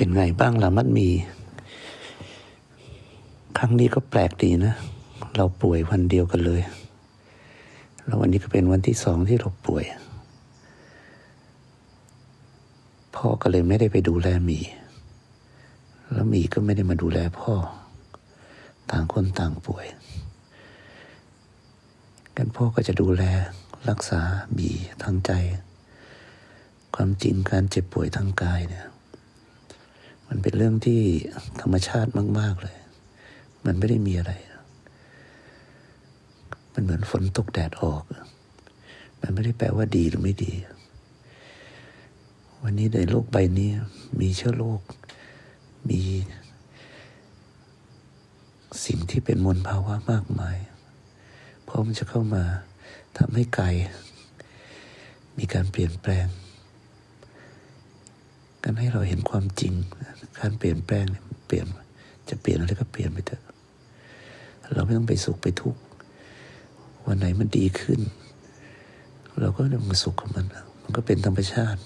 เป็นไงบ้างล่ะมัดมี ครั้งนี้ก็แปลกดีนะ เราป่วยวันเดียวกันเลย แล้ววันนี้ก็เป็นวันที่สองที่เราป่วย พ่อก็เลยไม่ได้ไปดูแลมี แล้วมีก็ไม่ได้มาดูแลพ่อ ต่างคนต่างป่วย กันพ่อก็จะดูแลรักษาหมีทางใจ ความจริงการเจ็บป่วยทางกายเนี่ย มันเป็นเรื่องที่ธรรมชาติมาก ๆเลย มันไม่ได้มีอะไร มันเหมือนฝนตกแดดออก มันไม่ได้แปลว่าดีหรือไม่ดี วันนี้ในโลกใบนี้มีเชื้อโรค มี สิ่งที่เป็นมลภาวะมากมาย พร้อมจะเข้ามาทำให้กายมีการเปลี่ยนแปลง ให้เราเห็นความจริง การเปลี่ยนแปลงเปลี่ยนจะเปลี่ยนอะไรก็เปลี่ยนไปเถอะ เราไม่ต้องไปสุขไปทุกข์วันไหนมันดีขึ้น เราก็ต้องสุขกับมัน มันก็เป็นธรรมชาติ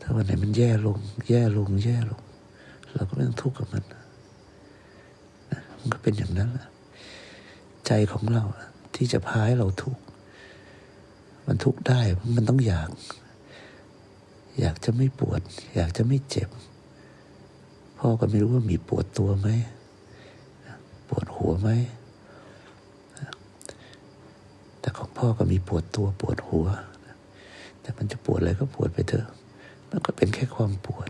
ถ้าวันไหนมันแย่ลง แย่ลง แย่ลง เราก็ไม่ต้องทุกข์กับมันมันก็เป็นอย่างนั้นแหละใจของเราที่จะพาให้เราทุกข์มันทุกข์ได้มันต้องอยาก อยากจะไม่ปวด อยากจะไม่เจ็บ พ่อก็ไม่รู้ว่ามีปวดตัวไหม ปวดหัวไหม แต่ของพ่อก็มีปวดตัวปวดหัว แต่มันจะปวดอะไรก็ปวดไปเถอะ มันก็เป็นแค่ความปวด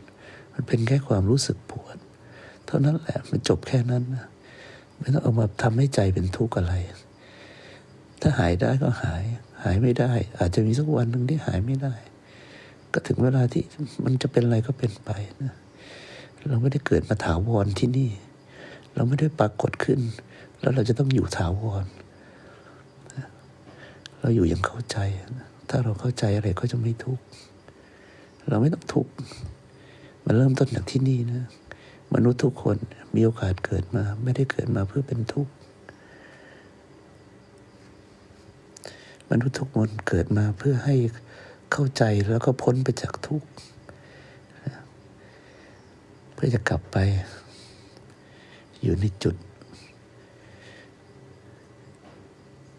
มันเป็นแค่ความรู้สึกปวด เท่านั้นแหละ มันจบแค่นั้นนะไม่ต้องเอามาทำให้ใจเป็นทุกข์อะไร ถ้าหายได้ก็หาย หายไม่ได้ อาจจะมีสักวันหนึ่งที่หายไม่ได้ ก็ถึงเวลาที่มันจะเป็นอะไรก็เป็นไปนะเราไม่ได้เกิดมาถาวรที่นี่ เราไม่ได้ปรากฏขึ้น แล้วเราจะต้องอยู่ถาวร เราอยู่อย่างเข้าใจ ถ้าเราเข้าใจอะไรก็จะไม่ทุกข์ เราไม่ต้องทุกข์ มันเริ่มต้นจากที่นี่นะ มนุษย์ทุกคนมีโอกาสเกิดมา ไม่ได้เกิดมาเพื่อเป็นทุกข์ มนุษย์ทุกคนเกิดมาเพื่อให้ เข้าใจแล้วก็พ้นไปจากทุกข์เพื่อจะกลับไป อยู่ในจุด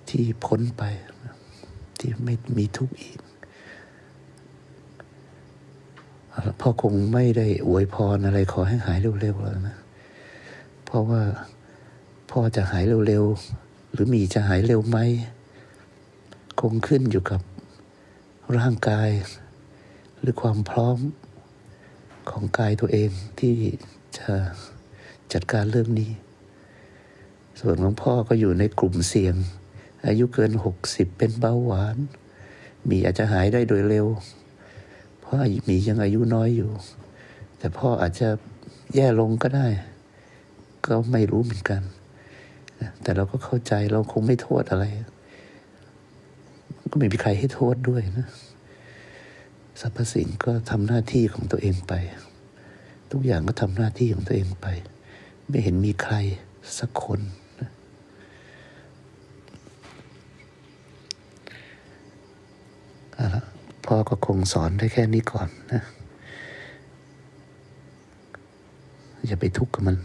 ที่พ้นไป ที่ไม่มีทุกข์อีกพ่อคงไม่ได้อวยพรอะไรขอให้หายเร็วๆแล้วนะ เพราะว่าพ่อจะหายเร็วๆ หรือมีจะหายเร็วไหม คงขึ้นอยู่กับ ร่างกาย หรือความพร้อมของกายตัวเองที่จะจัดการเรื่องนี้ ส่วนของพ่อก็อยู่ในกลุ่มเสี่ยง อายุเกินหกสิบเป็นเบาหวาน มีอาจจะหายได้โดยเร็ว เพราะมียังอายุน้อยอยู่ แต่พ่ออาจจะแย่ลงก็ได้ ก็ไม่รู้เหมือนกัน แต่เราก็เข้าใจเราคงไม่โทษอะไร ก็ไม่มีใครให้โทษด้วยนะสรรพสิ่งก็ทำหน้าที่ของตัวเองไป ทุกอย่างก็ทำหน้าที่ของตัวเองไป ไม่เห็นมีใครสักคนนะเอาละพ่อก็คงสอนได้แค่นี้ก่อนนะ อย่าไปทุกข์กับมัน